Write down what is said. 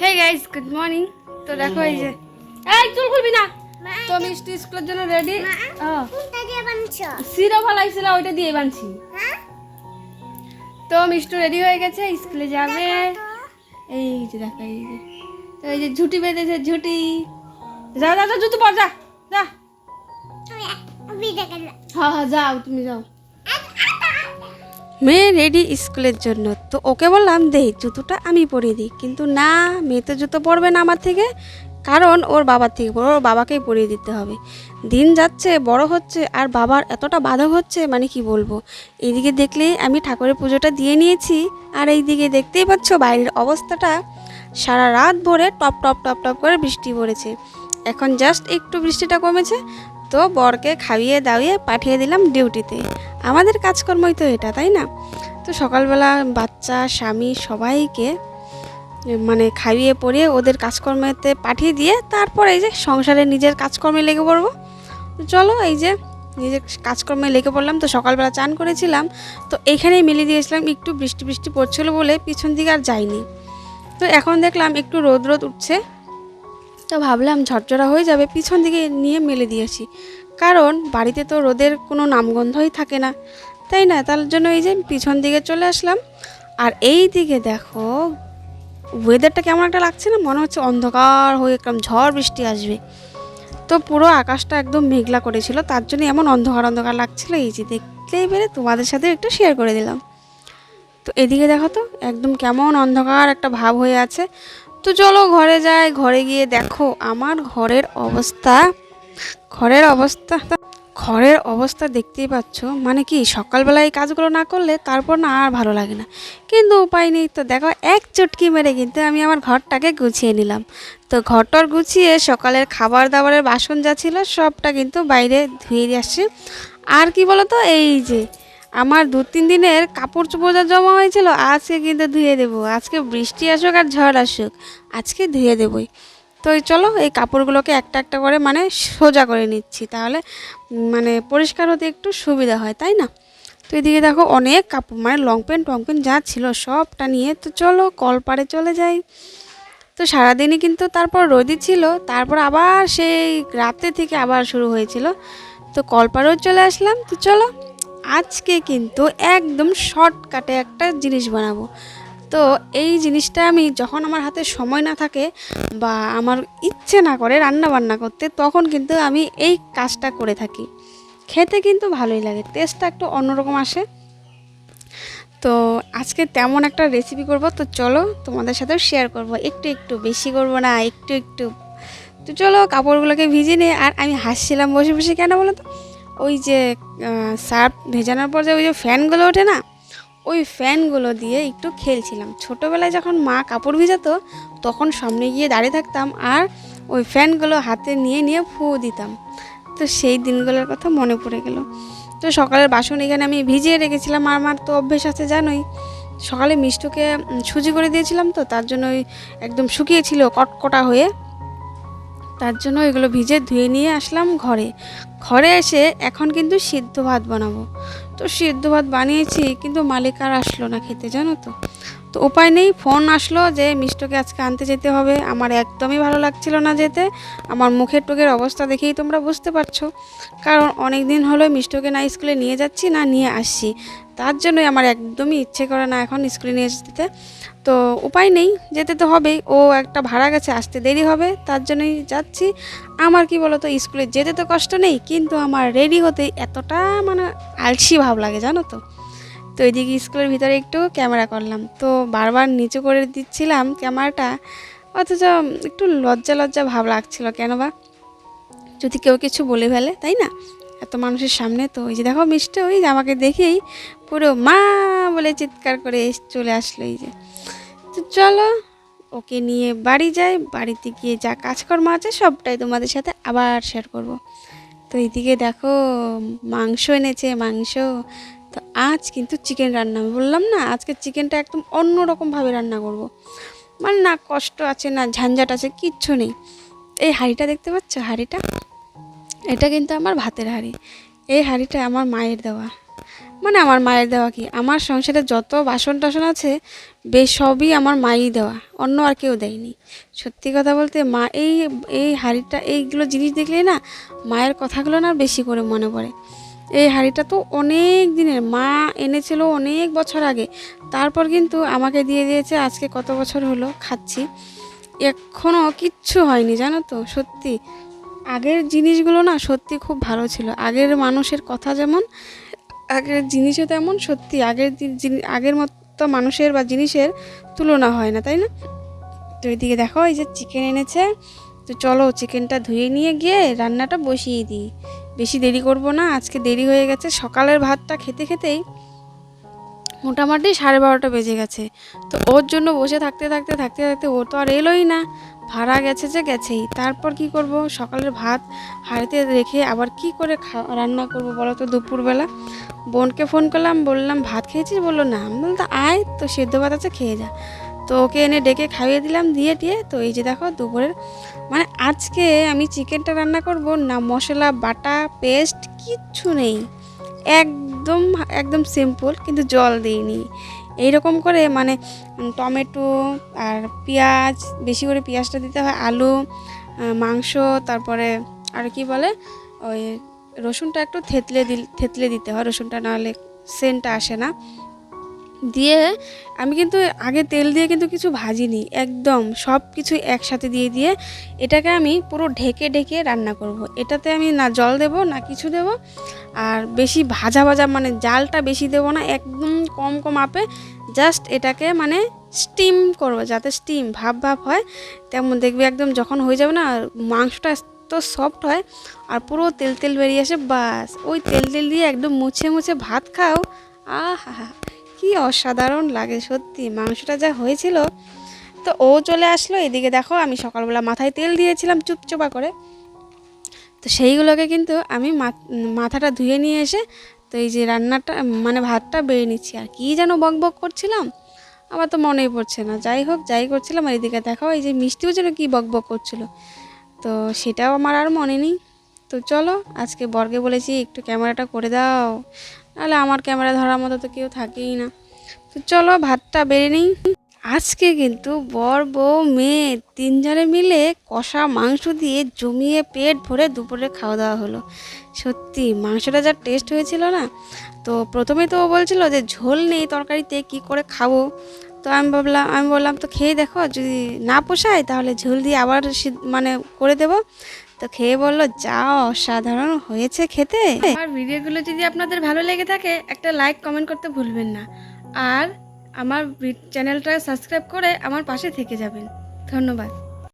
Hey guys good morning তো দেখো এই যে এই চুল খুলবি না। তো মিষ্টি স্কুলের জন্য রেডি কোনটা দিয়ে বানছো। সিরা ফালাইছিল ওইটা দিয়ে বানছি। হ্যাঁ? তো মিষ্টু রেডি হয়ে গেছে স্কুলে যাবে। এই যে দেখো এই যে। তো এই যে ঝুটি বেঁধেছে ঝুটি। যা যা যা জুতো পর যা যা। হ্যাঁ হ্যাঁ যাও তুমি যাও। মেয়ে রেডি স্কুলের জন্য। তো ওকে বললাম দে জুতোটা আমি পরিয়ে দিই। কিন্তু না, মেয়ে তো জুতো পরবে না আমার থেকে। কারণ ওর বাবার থেকে ওর বাবাকেই পরিয়ে দিতে হবে। দিন যাচ্ছে, বড় হচ্ছে, আর বাবার এতটা বাধক হচ্ছে মানে কি বলব? এইদিকে দেখলেই আমি ঠাকুরের পুজোটা দিয়ে নিয়েছি। আর এইদিকে দেখতেই পাচ্ছ, বাইরের অবস্থাটা সারা রাত ভরে টপ টপ টপ টপ করে বৃষ্টি পড়েছে। এখন জাস্ট একটু বৃষ্টিটা কমেছে, তো বরকে খাইয়ে দাওয়িয়ে পাঠিয়ে দিলাম ডিউটিতে আমাদের কাজকর্মই তো এটা, তাই না? তো সকালবেলা বাচ্চা, স্বামী সবাইকে মানে খাইয়ে পরিয়ে ওদের কাজকর্মেতে পাঠিয়ে দিয়ে তারপর এই যে সংসারে নিজের কাজকর্মে লেগে পড়ব। চলো এই যে নিজের কাজকর্মে লেগে পড়লাম, তো সকালবেলা চান করেছিলাম, তো এইখানেই মিলিয়ে দিয়েছিলাম, একটু বৃষ্টি বৃষ্টি পড়ছিল বলে পিছন দিকে আর যাইনি। তো এখন দেখলাম একটু রোদ রোদ উঠছে, তো ভাবলাম ঝরঝরা হয়ে যাবে, পিছন দিকে নিয়ে মেলে দিয়েছি। কারণ বাড়িতে তো রোদের কোনো নামগন্ধই থাকে না। তাই না? তার জন্য এই যে পিছন দিকে চলে আসলাম। আর এই দিকে দেখো ওয়েদারটা কেমন একটা লাগছে না? মনে হচ্ছে অন্ধকার হয়ে একদম ঝড় বৃষ্টি আসবে। তো পুরো আকাশটা একদম মেঘলা করেছিল। তার জন্য এমন অন্ধকার অন্ধকার লাগছিল। এই যে দেখলেই পেরে তোমাদের সাথে একটু শেয়ার করে দিলাম। তো এদিকে দেখো তো, একদম কেমন অন্ধকার একটা ভাব হয়ে আছে। তো চলো ঘরে যাই। ঘরে গিয়ে দেখো, আমার ঘরের অবস্থা ঘরের অবস্থা ঘরের অবস্থা দেখতেই পাচ্ছ। মানে কি, সকালবেলা এই কাজগুলো না করলে তারপর না আর ভালো লাগে না। কিন্তু উপায় নেই তো, দেখো এক চটকি মেরে কিন্তু আমি আমার ঘরটাকে গুছিয়ে নিলাম। তো ঘরটর গুছিয়ে সকালের খাবার দাবারের বাসন যা ছিল সবটা কিন্তু বাইরে ধুয়ে দিয়ে আসছি। আর কি বলো তো এই যে আমার দু তিন দিনের কাপড় চোপড় যা জমা হয়েছিল, আজকে কিন্তু ধুয়ে দেবো। আজকে বৃষ্টি আসুক আর ঝড় আসুক, আজকে ধুয়ে দেবই। তো চলো, এই কাপড়গুলোকে একটা একটা করে মানে সোজা করে নিচ্ছি, তাহলে মানে পরিষ্কার হতে একটু সুবিধা হয়, তাই না? তো এদিকে দেখো অনেক কাপড় মানে লং প্যান্ট টং প্যান্ট যা ছিল সবটা নিয়ে, তো চলো কল কলপাড়ে চলে যাই। তো সারাদিনই কিন্তু তারপর রোদই ছিল, তারপর আবার সেই রাতে থেকে আবার শুরু হয়েছিল। তো কলপাড়েও চলে আসলাম, তো চলো আজকে কিন্তু একদম শর্টকাটে একটা জিনিস বানাবো। তো এই জিনিসটা আমি যখন আমার হাতে সময় না থাকে বা আমার ইচ্ছে না করে রান্না বান্না করতে, তখন কিন্তু আমি এই কাজটা করে থাকি। খেতে কিন্তু ভালোই লাগে, টেস্টটা একটু অন্যরকম আসে। তো আজকে তেমন একটা রেসিপি করব, তো চলো তোমাদের সাথেও শেয়ার করব। একটু একটু বেশি করব না, একটু একটু। তো চলো কাপড়গুলোকে ভিজে নিয়ে, আর আমি হাসছিলাম বসে বসে, কেন বলো তো? ওই যে সার্ফ ভেজানোর পর যে ওই যে ফ্যানগুলো ওঠে না ওই ফ্যানগুলো দিয়ে একটু খেলছিলাম। ছোটোবেলায় যখন মা কাপড় ভিজাতো, তখন সামনে গিয়ে দাঁড়িয়ে থাকতাম আর ওই ফ্যানগুলো হাতে নিয়ে নিয়ে ফু দিতাম। তো সেই দিনগুলোর কথা মনে পড়ে গেল। তো সকালের বাসন এখানে আমি ভিজিয়ে রেখেছিলাম। আর আমার তো অভ্যেস আছে, জানোই। সকালে মিষ্টুকে সুজি করে দিয়েছিলাম তো, তার জন্য ওই একদম শুকিয়েছিল, কটকটা হয়ে। তার জন্য এগুলো ভিজে ধুয়ে নিয়ে আসলাম ঘরে। ঘরে এসে এখন কিন্তু সিদ্ধ ভাত বানাবো। তো সিদ্ধ ভাত বানিয়েছি কিন্তু মালিক আর আসলো না খেতে জানো তো? তো উপায় নেই ফোন আসলো যে, মিষ্টকে আজকে আনতে যেতে হবে। আমার একদমই ভালো লাগছিল না যেতে। আমার মুখের টুকের অবস্থা দেখেই তোমরা বুঝতে পারছ। কারণ অনেক দিন হলো মিষ্টকে না স্কুলে নিয়ে যাচ্ছি, না নিয়ে আসছি। তার জন্যই আমার একদমই ইচ্ছে করে না এখন স্কুলে নিয়ে যেতে। তো উপায় নেই, যেতে তো হবেই। ও একটা ভাড়া গেছে, আসতে দেরি হবে, তার জন্যই যাচ্ছি। আমার কি বলতো, স্কুলে যেতে তো কষ্ট নেই, কিন্তু আমার রেডি হতে এতটা মানে আলসি ভাব লাগে, জানো তো? তো এদিকে স্কুলের ভিতরে একটু ক্যামেরা করলাম। তো বারবার নিচু করে দিচ্ছিলাম ক্যামেরাটা, অথচ একটু লজ্জা লজ্জা ভাব লাগছিল, কেন বা? যদি কেউ কিছু বলে ফেলে, তাই না? এত মানুষের সামনে, তো ওই যে দেখো মিষ্টি, ওই যে আমাকে দেখেই পুরো মা বলে চিৎকার করে চলে আসলো এই যে। তো চলো, ওকে নিয়ে বাড়ি যাই, বাড়িতে গিয়ে যা কাজকর্ম আছে সবটাই তোমাদের সাথে আবার শেয়ার করব। তো এইদিকে দেখো, মাংস এনেছে, মাংস আজ কিন্তু চিকেন রান্না বললাম না, আজকে চিকেনটা একদম অন্য রকমভাবে রান্না করব। মানে না কষ্ট আছে, না ঝঞ্ঝাট আছে, কিচ্ছু নেই। এই হাঁড়িটা দেখতে পাচ্ছ? হাঁড়িটা? এটা কিন্তু আমার ভাতের হাঁড়ি। এই হাঁড়িটা আমার মায়ের দেওয়া। মানে আমার মায়ের দেওয়া কি? আমার সংসারে যত বাসন টাসন আছে বেশ সবই আমার মাই দেওয়া। অন্য আর কেউ দেয়নি। সত্যি কথা বলতে মা এই এই হাড়িটা, এইগুলো জিনিস দেখলে না মায়ের কথাগুলো না বেশি করে মনে পড়ে। এই হাঁড়িটা তো অনেক দিনের। মা এনেছিল অনেক বছর আগে। তারপর কিন্তু আমাকে দিয়ে দিয়েছে, আজকে কত বছর হলো, খাচ্ছি। এখনও কিচ্ছু হয়নি, জানো তো, সত্যি। আগের জিনিসগুলো না সত্যি খুব ভালো ছিল। আগের মানুষের কথা যেমন, আগের জিনিসও তেমন, সত্যি। আগের আগের মতো মানুষের বা জিনিসের তুলনা হয় না, তাই না? তো এদিকে দেখো, এই যে চিকেন এনেছে। তো চলো চিকেনটা ধুয়ে নিয়ে গিয়ে রান্নাটা বসিয়ে দিই। বেশি দেরি করব না, আজকে দেরি হয়ে গেছে। সকালের ভাতটা খেতে খেতেই মোটামুটি সাড়ে বারোটা বেজে গেছে। তো ওর জন্য বসে থাকতে থাকতে থাকতে থাকতে ও তো আর এলোই না। ভাড়া গেছে যে গেছেই। তারপর কি করব? সকালের ভাত হাড়িতে রেখে আবার কি করে রান্না করব বলো তো দুপুরবেলা? বোনকে ফোন করলাম, বললাম, ভাত খেয়েছিস? বলল, না। আমি বলতো আয়, তো সেদ্ধ ভাত আছে, খেয়ে যা। তো ওকে এনে ডেকে খাইয়ে দিলাম, দিয়ে টিয়ে তো এই যে দেখো দুপুরের মানে আজকে আমি চিকেনটা রান্না করব না মশলা, বাটা, পেস্ট, কিচ্ছু নেই। একদম একদম সিম্পল, কিন্তু জল দিইনি। এইরকম করে মানে টমেটো আর পেঁয়াজ, বেশি করে পেঁয়াজটা দিতে হয়, আলু মাংস, তারপরে আর কি বলে, ওই রসুনটা একটু থেতলে দিল, থেতলে দিতে হয়, রসুনটা নাহলে সেন্টটা আসে না। দিয়ে আমি কিন্তু আগে তেল দিয়ে কিন্তু কিছু ভাজিনি, একদম সব কিছু একসাথে দিয়ে দিয়ে এটাকে আমি পুরো ঢেকে ঢেকে রান্না করব। এটাতে আমি না জল দেব, না কিছু দেব, আর বেশি ভাজা ভাজা মানে জালটা বেশি দেব না, একদম কম কম আপে জাস্ট এটাকে মানে স্টিম করব, যাতে স্টিম ভাব ভাব হয়, তেমন দেখবি একদম যখন হয়ে যাবে না, মাংসটা এত সফট হয় আর পুরো তেল তেল বেরিয়ে আসে, বাস ওই তেল তেল দিয়ে একদম মুছে মুছে ভাত খাও, আহা কি অসাধারণ লাগে, সত্যি। মাংসটা যা হয়েছিল, তো ও চলে আসলো। এদিকে দেখো, আমি সকালবেলা মাথায় তেল দিয়েছিলাম চুপচুপা করে। তো সেইগুলোকে কিন্তু আমি মাথ- মাথাটা ধুয়ে নিয়ে এসে, তো এই যে রান্নাটা মানে ভাতটা বেড়ে নিচ্ছি। আর কি যেন বক বক করছিলাম, আমার তো মনেই পড়ছে না। যাই হোক, যাই করছিলাম। আর এদিকে দেখো, এই যে মিষ্টিও যেন কী বক বক করছিল। তো সেটাও আমার আর মনে নেই। তো চলো, আজকে বর্গে বলেছি, একটু ক্যামেরাটা করে দাও। নাহলে আমার ক্যামেরা ধরার মতো তো কেউ থাকেই না। তো চলো ভাতটা বেড়ে নিই। আজকে কিন্তু বর বউ মেয়ে তিনজনে মিলে কষা মাংস দিয়ে জমিয়ে পেট ভরে দুপুরে খাওয়া দাওয়া হলো। সত্যি, মাংসটা যা টেস্ট হয়েছিল না, তো প্রথমে তো ও বলছিল যে ঝোল নেই তরকারিতে, কি করে খাব? তো আমি ভাবলাম, আমি বললাম, তো খেয়ে দেখো, যদি না পোষায় তাহলে ঝোল দিয়ে আবার মানে করে দেবো। তো খেয়ে বলল যা অসাধারণ হয়েছে খেতে। আমার ভিডিওগুলো যদি আপনাদের ভালো লেগে থাকে, একটা লাইক কমেন্ট করতে ভুলবেন না। আর আমার চ্যানেলটা সাবস্ক্রাইব করে আমার পাশে থেকে যাবেন। ধন্যবাদ।